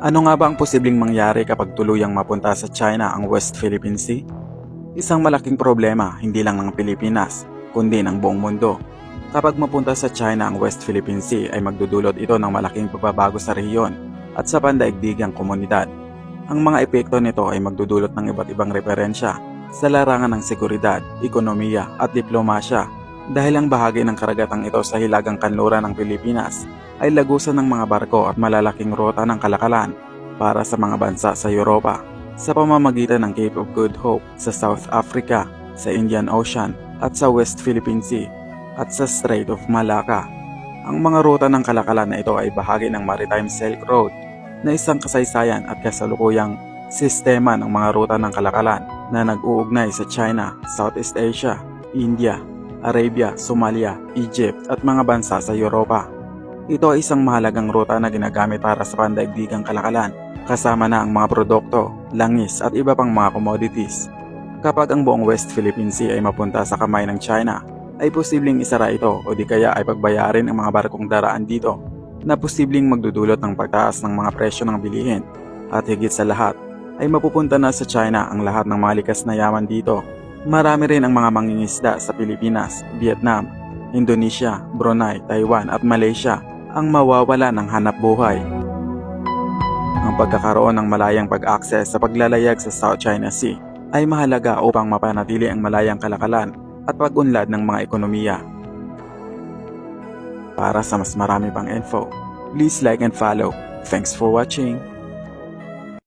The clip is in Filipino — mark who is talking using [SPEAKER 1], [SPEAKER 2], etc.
[SPEAKER 1] Ano nga ba ang posibleng mangyari kapag tuluyang mapunta sa China ang West Philippine Sea? Isang malaking problema hindi lang ng Pilipinas, kundi ng buong mundo. Kapag mapunta sa China ang West Philippine Sea ay magdudulot ito ng malaking pagbabago sa rehiyon at sa pandaigdigang komunidad. Ang mga epekto nito ay magdudulot ng iba't ibang referensya sa larangan ng seguridad, ekonomiya at diplomasya dahil ang bahagi ng karagatang ito sa hilagang kanluran ng Pilipinas ay lagusan ng mga barko at malalaking ruta ng kalakalan para sa mga bansa sa Europa sa pamamagitan ng Cape of Good Hope sa South Africa, sa Indian Ocean at sa West Philippine Sea at sa Strait of Malacca. Ang mga ruta ng kalakalan na ito ay bahagi ng Maritime Silk Road na isang kasaysayan at kasalukuyang sistema ng mga ruta ng kalakalan na nag-uugnay sa China, Southeast Asia, India, Arabia, Somalia, Egypt at mga bansa sa Europa. Ito ay isang mahalagang ruta na ginagamit para sa pandaigdigang kalakalan, kasama na ang mga produkto, langis at iba pang mga commodities. Kapag ang buong West Philippine Sea ay mapunta sa kamay ng China, ay posibleng isara ito o di kaya ay pagbayarin ang mga barkong daraan dito na posibleng magdudulot ng pagtaas ng mga presyo ng bilihin. At higit sa lahat, ay mapupunta na sa China ang lahat ng mga likas na yaman dito. Marami rin ang mga mangingisda sa Pilipinas, Vietnam, Indonesia, Brunei, Taiwan at Malaysia ang mawawala ng hanap buhay. Ang pagkakaroon ng malayang pag-access sa paglalayag sa South China Sea ay mahalaga upang mapanatili ang malayang kalakalan at pag-unlad ng mga ekonomiya. Para sa mas marami pang info, please like and follow. Thanks for watching.